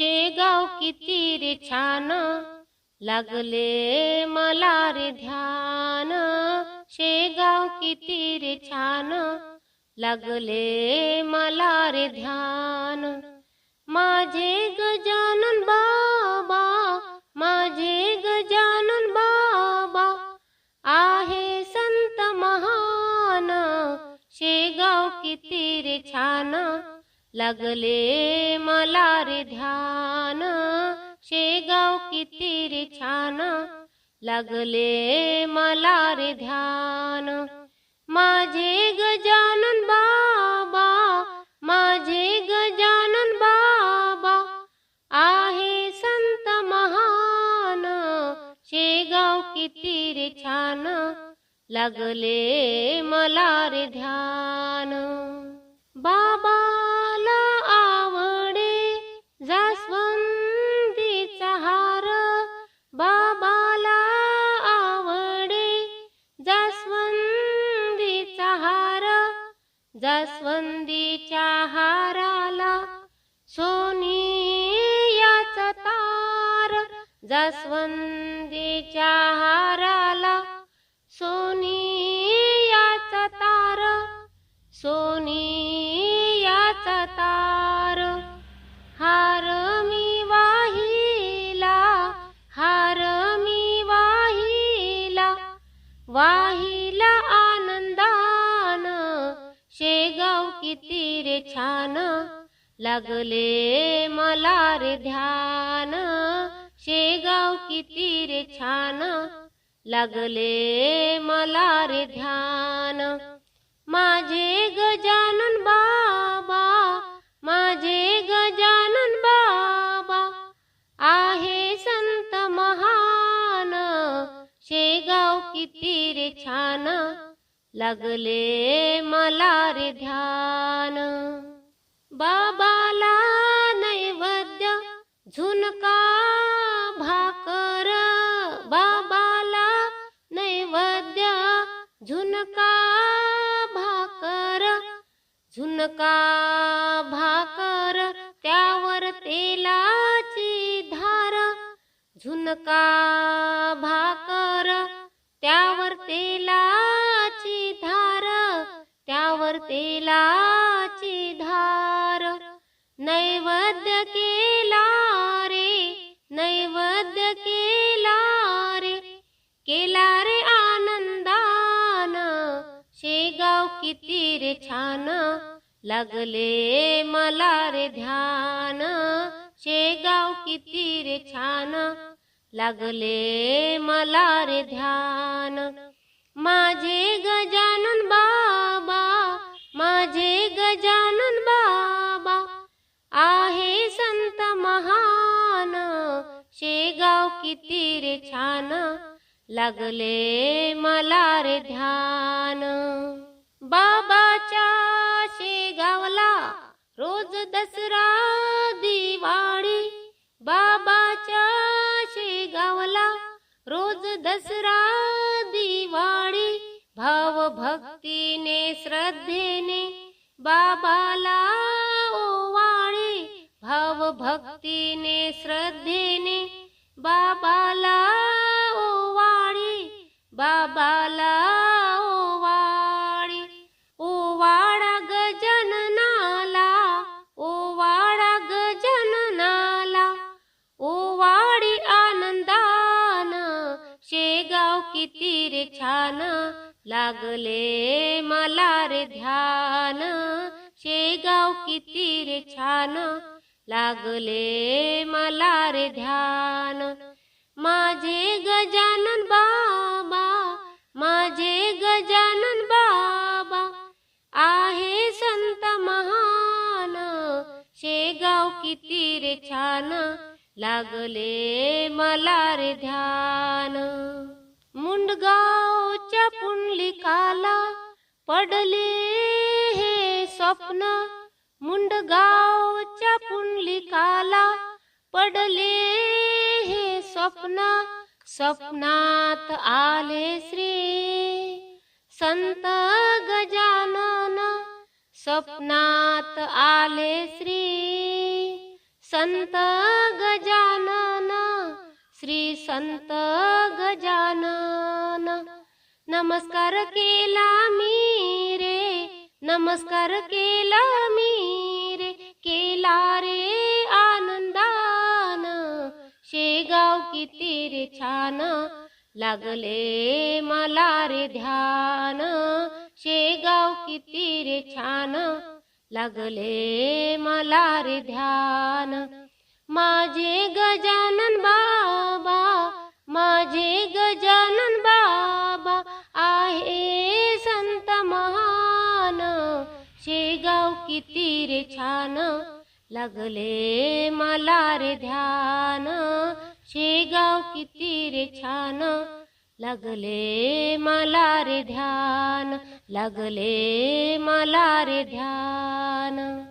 शेगाव किती रे छान. लागले मला रे ध्यान. शेगाव किती रे छान. लागले मला रे ध्यान. माझे गजानन बाबा माझे गजानन बाबा आहे संत महान. शेगाव किती रे छान. लागले मला रे ध्यान. शेगाव किती रे छान. लागले मला रे ध्यान. माझे गजानन बाबा माझे गजानन बाबा आहे संत महान. शेगाव किती रे छान. लागले मला रे ध्यान. जास्वंदीच्या हाराला सोनियाचा तार. जास्वंदीच्या हाराला सोनियाचा तार. सोनियाचा तार. किती रे छान. लागले मला रे ध्यान. शेगाव किती रे छान. लागले मला रे ध्यान. माझे गजानन बाबा माझे गजानन बाबा आहे संत महान. शेगाव किती रे छान. लागले मला रे ध्यान. बाबाला नैवेद्य झुनका भाकर. बाबाला नैवेद्य झुनका भाकर. झुनका भाकर त्यावर तेलाची धार. झुनका भाकर त्यावर तेला तेलाची धार त्यावर तेलाची धार. नैवेद्य केला रे नैवेद्य केला रे केला रे आनंदान. शेगाव किती रे छान लागले मला रे ध्यान. शेगाव किती रे छान लागले मला रे ध्यान. माझे गजानन बाबा माझे गजानन बाबा आहे संत महान. शेगाव किती रे छान लागले मला रे ध्यान. बाबाच्या शेगावला रोज दसरा दिवाळी. बाबाच्या शेगावला रोज दसरा श्रद्धेने बाबाला ओवाळे भाव भक्तीने रे छान लागले मला रे ध्यान. शेगाव किती रे छान लागले मला रे ध्यान. माझे गजानन बाबा माझे गजानन बाबा आहे संत महान. शेगाव किती रे छान लागले मला रे ध्यान. मुंडगावच्या पुंडलिकाला पडले हे स्वप्न. मुंडगावच्या पुंडलिकाला पडले हे स्वप्न. स्वप्नात आले श्री संत गजानन. स्वप्नात आले श्री संत गजानन. श्री संत गजानन. नमस्कार केला मी रे नमस्कार केला मी रे केला रे आनंदान. शेगाव किती रे छान लागले मला रे ध्यान. शेगाव किती रे छान लागले मला रे ध्यान. माझे गजानन बाबा माझे गजानन किती रे छान. लागले मला रे ध्यान. शेगाव किती रे छान. लागले मला रे ध्यान. लागले मला रे ध्यान.